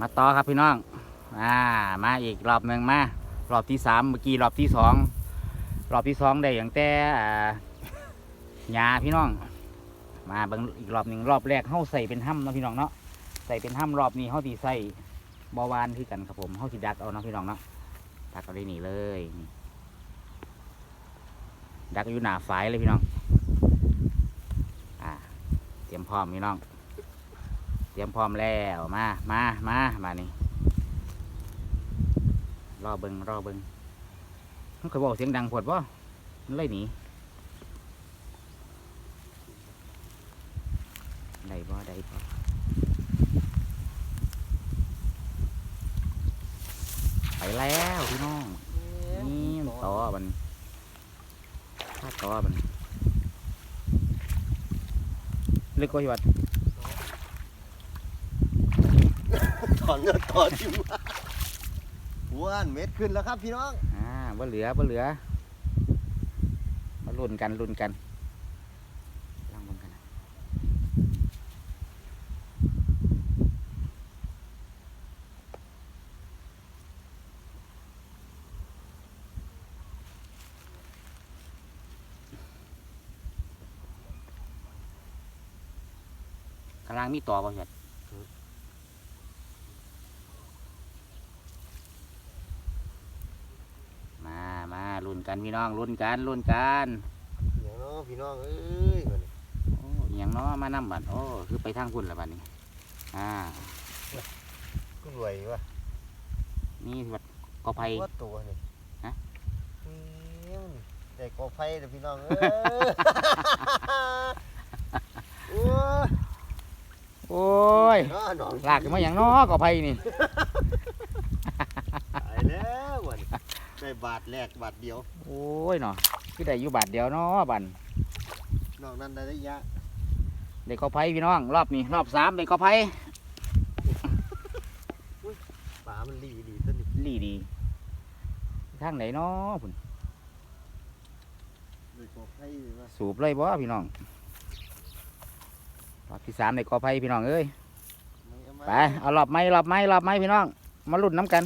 มาต่อครับพี่น้อง อ่า มาอีกรอบหนึ่งมา รอบที่สามเมื่อกี้รอบที่สอง รอบที่สองได้อย่างแต่อ่าหญ้าพี่น้อง มาบิ่งอีกรอบหนึ่งรอบแรกเฮาใส่เป็นห้ำเนาะพี่น้องเนาะ ใส่เป็นห้ำรอบนี้เฮาสิใส่บาวานคือกันครับผมเฮาสิดักเอาเนาะพี่น้องเนาะ ดักเอาได้หนีเลย ดักอยู่หนาฝายเลยพี่น้อง อ่า เตรียมพร้อมพี่น้อง เตรียมพร้อมแล้วมามามามานี่รอเบิงรอเบิงมันเคยบอกเสียงดังปวดป่ะมันเลยหนีได้บ่ได้บ่ไปแล้วพี่น้องนี่มันต่อมันถ้าต่อมันเล็กกว่าที่วัด ถ อนเงินต่อจิมว้านเม็ดขึ้นแล้วครับพี่น้องอ่าบ่เหลือบ่เหลือ มาลุ้นกันลุ้นกันลองลุ้นกันนะกำลังมีต่อบ่เสร็จมามาลุ้น กันพี่น้องลุ้นกันลุ้นกันอย่างน้องพี่น้องเอ้ยบัดนี้โอ้อหย่างน้อมานำบัดโอ้คือไปทางพุ่นละบัดนี้อ่าก็รวยวะนี่วัดกอไผ่ว่าตัวนี่ฮะนี่มันได้กอไผ่เด้อพี่น้องเอ้ยโอ้ยโอ้ยน้อหนองลากขึ้นมาอย่างน้อกอไผ่นี่ตายแล้ววันนี้ ได้บาทแรกบาทเดียวโอ้ยเนาะคือได้อยู่บาทเดียวเนาะบันนอกนั้นได้ระยะได้กอไผ่พี่น้องรอบนี้รอบสามได้กอไผ่ป่ามันลีดีต้นนี้ลีดีทางไหนเนาะพุ่นได้กอไผ่เลยว่าสูบเลยบ่พี่น้องรอบที่สามได้กอไผ่พี่น้องเอ้ยไม่เอามาไปเอารอบไม้รอบไม้รอบไม้พี่น้อง มาลุ้นน้ำกัน